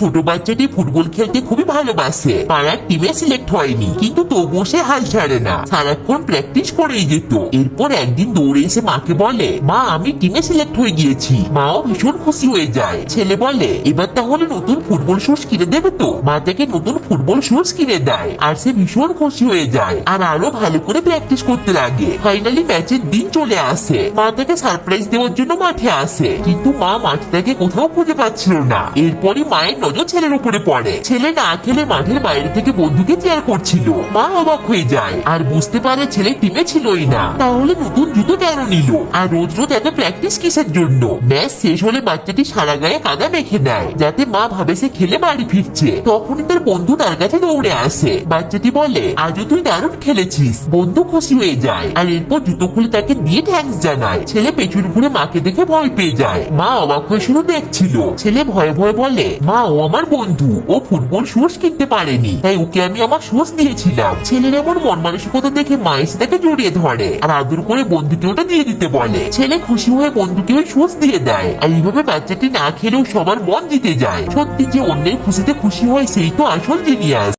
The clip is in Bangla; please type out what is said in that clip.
ছোট বাচ্চাটি ফুটবল খেলতে খুবই ভালোবাসে। পাড়ার টিমে সিলেক্ট হয়নি, কিন্তু তবুও সে হাল ছাড়ে না। সারাক্ষণ প্র্যাকটিস করেই যেত। এরপর একদিন দৌড়ে এসে মাকে বলে, মা, আমি টিমে সিলেক্ট হয়ে গিয়েছি। মাও ভীষণ খুশি হয়ে যায়। ছেলে বলে, এবার তাহলে নতুন ফুটবল শুজ কিনে দেবে তো? মা তাকে নতুন ফুটবল শুজ কিনে দেয়, আর সে ভীষণ খুশি হয়ে যায়, আর আরও ভালো করে প্র্যাকটিস করতে লাগে। ফাইনালি ম্যাচের দিন চলে আসে। মা তাকে সারপ্রাইজ দেওয়ার জন্য মাঠে আসে, কিন্তু মা মাঠটাকে কোথাও খুঁজে পাচ্ছিল না। এরপরই মায়ের নজর ছেলের উপরে পড়ে। ছেলে না খেলে মাঠের বাইরে থেকে বন্ধুকে চেয়ার করছিল। মা অবাক হয়ে যায়। আর বুঝতে পারে ছেলে টিমে ছিলই না। তাহলে নতুন জুতো কেন নিল? আর রোজ রোজ এত প্র্যাকটিস কিসের জন্য? ম্যাচ শেষ হলে বাচ্চাটি সারা গায়ে কাদা মেখে নেয়, যাতে মা ভাবে সে খেলে বাড়ি ফিরছে। তখনই তার বন্ধু তার কাছে দৌড়ে আসে। বাচ্চাটি বলে, আজও তুই দারুণ খেলেছিস। বন্ধু খুশি হয়ে যায়। আর এরপর জুতো খুলে তাকে দিয়ে থ্যাঙ্কস জানায়। ছেলে পেছন ঘুরে মাকে দেখে ভয় পেয়ে যায়। মা অবাক হয়ে শুধু দেখছিল। ছেলে ভয়ে ভয়ে বলে, মা, ও আমার বন্ধু। ও ফুটবল শুজ কিনতে পারেনি। তাই ওকে আমি আমার শুজ দিয়েছিলাম। ছেলের এমন মন মানসিকতা দেখে মা এসে তাকে জড়িয়ে ধরে। আর আদর করে বন্ধুকে ওটা দিয়ে দিতে বলে। ছেলে খুশি হয়ে বন্ধুকে ওই শুজ দিয়ে দেয়। আর এইভাবে বাচ্চাটি না খেলেও সবার মন দিতে যায়। সত্যি যে অন্যের খুশিতে খুশি হয়, সেই তো আসল জিনিয়াস